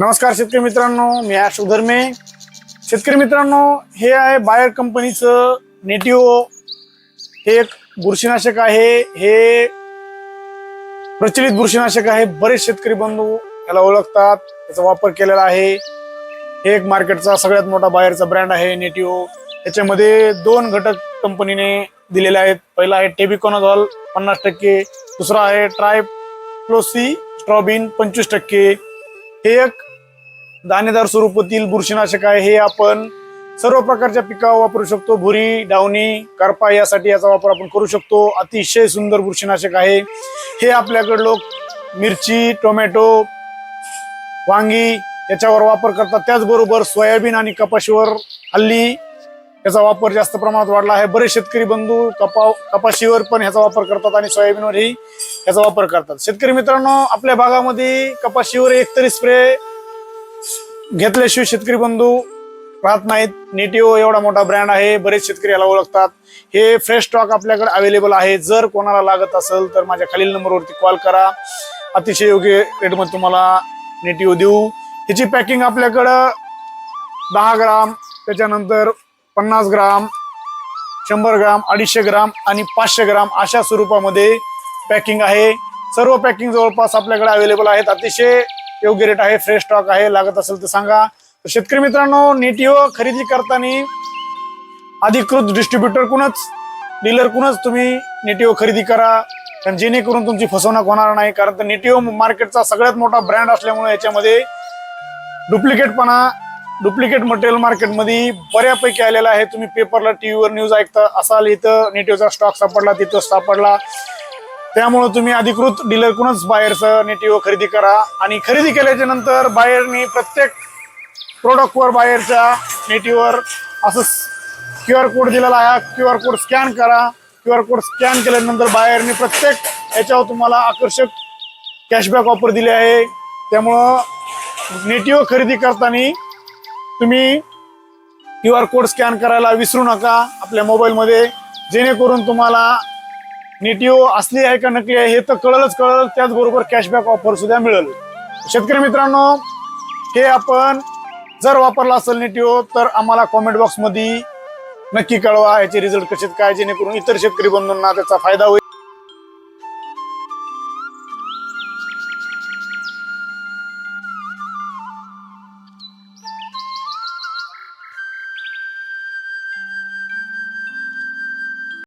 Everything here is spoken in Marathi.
नमस्कार शेतकरी मित्रांनो मी आश उधर्मे. शेतकरी मित्रांनो हे आहे बायर कंपनीचं नेटिओ. हे एक बुरशीनाशक आहे. हे प्रचलित बुरशीनाशक आहे. बरेच शेतकरी बंधू याला ओळखतात. त्याचा वापर केलेला आहे. हे एक मार्केटचा सगळ्यात मोठा बाहेरचा ब्रँड आहे नेटिओ. याच्यामध्ये दोन घटक कंपनीने दिलेले आहेत. पहिला आहे टेबिकॉनॉझॉल पन्नास टक्के. दुसरा आहे ट्रायप्लोसी स्ट्रॉबिन पंचवीस टक्के. हे एक दाणेदार स्वरूपातील बुरशीनाशक आहे हे आपण सर्व प्रकारच्या पिकावर वापरू शकतो. भुरी डावणी करपा यासाठी याचा वापर आपण करू शकतो. अतिशय सुंदर बुरशीनाशक आहे. हे आपल्याकडे लोक मिरची टोमॅटो वांगी याच्यावर वापर करतात. त्याचबरोबर सोयाबीन आणि कपाशीवर हल्ली याचा वापर जास्त प्रमाणात वाढला आहे. बरेच शेतकरी बंधू कपा कपाशीवर पण ह्याचा वापर करतात आणि सोयाबीनवरही याचा वापर करतात. शेतकरी मित्रांनो आपल्या भागामध्ये कपाशीवर एकतरी स्प्रे घेतल्याशिवाय शेतकरी बंधू राहत नाहीत. नेटिओ एवढा मोठा ब्रँड आहे. बरेच शेतकरी याला ओळखतात. हे फ्रेश स्टॉक आपल्याकडे अवेलेबल आहे. जर कोणाला लागत असेल तर माझ्या खालील नंबरवरती कॉल करा. अतिशय योग्य रेटमध्ये तुम्हाला नेटिओ देऊ. ह्याची पॅकिंग आपल्याकडं दहा ग्राम त्याच्यानंतर पन्नास ग्राम शंभर ग्राम अडीचशे ग्राम आणि पाचशे ग्राम अशा स्वरूपामध्ये पॅकिंग आहे. सर्व पॅकिंग जवळपास आपल्याकडे अवेलेबल आहेत. अतिशय योग्य रेट आहे फ्रेश स्टॉक आहे लागत असेल तर सांगा. तर शेतकरी मित्रांनो नेटिओ खरेदी करताना अधिकृत डिस्ट्रीब्युटर कुणच डीलर कुणच तुम्ही नेटिओ खरेदी करा. कारण जेणेकरून तुमची फसवणूक होणार नाही. कारण तर नेटिओ मार्केटचा सगळ्यात मोठा ब्रँड असल्यामुळे याच्यामध्ये डुप्लिकेटपणा डुप्लिकेट मटेरियल मार्केटमध्ये बऱ्यापैकी आलेला आहे. तुम्ही पेपरला टीव्हीवर न्यूज ऐकता असाल इथं नेटिव्हचा स्टॉक सापडला तिथं सापडला. त्यामुळं तुम्ही अधिकृत डीलरकडूनच बाहेरचं नेटिव्ह खरेदी करा. आणि खरेदी केल्याच्यानंतर बाहेरनी प्रत्येक प्रोडक्टवर बाहेरच्या नेटीवर असं क्यू आर कोड दिलेला आहे. क्यू आर कोड स्कॅन करा. क्यू आर कोड स्कॅन केल्यानंतर बाहेरनी प्रत्येक याच्यावर तुम्हाला आकर्षक कॅशबॅक ऑफर दिली आहे. त्यामुळं नेटिव्ह खरेदी करताना तुम्ही क्यू आर कोड स्कॅन करायला विसरू नका आपल्या मोबाईलमध्ये. जेणेकरून तुम्हाला नेटिओ असली आहे का नकली आहे हे तर कळलंच कळलं त्याचबरोबर कॅशबॅक ऑफर सुद्धा मिळेल. शेतकरी मित्रांनो हे आपण जर वापरला असेल नेटिओ तर आम्हाला कॉमेंट बॉक्समध्ये नक्की कळवा. याचे रिझल्ट कसे काय जेणेकरून इतर शेतकरी बंधूंना त्याचा फायदा होईल.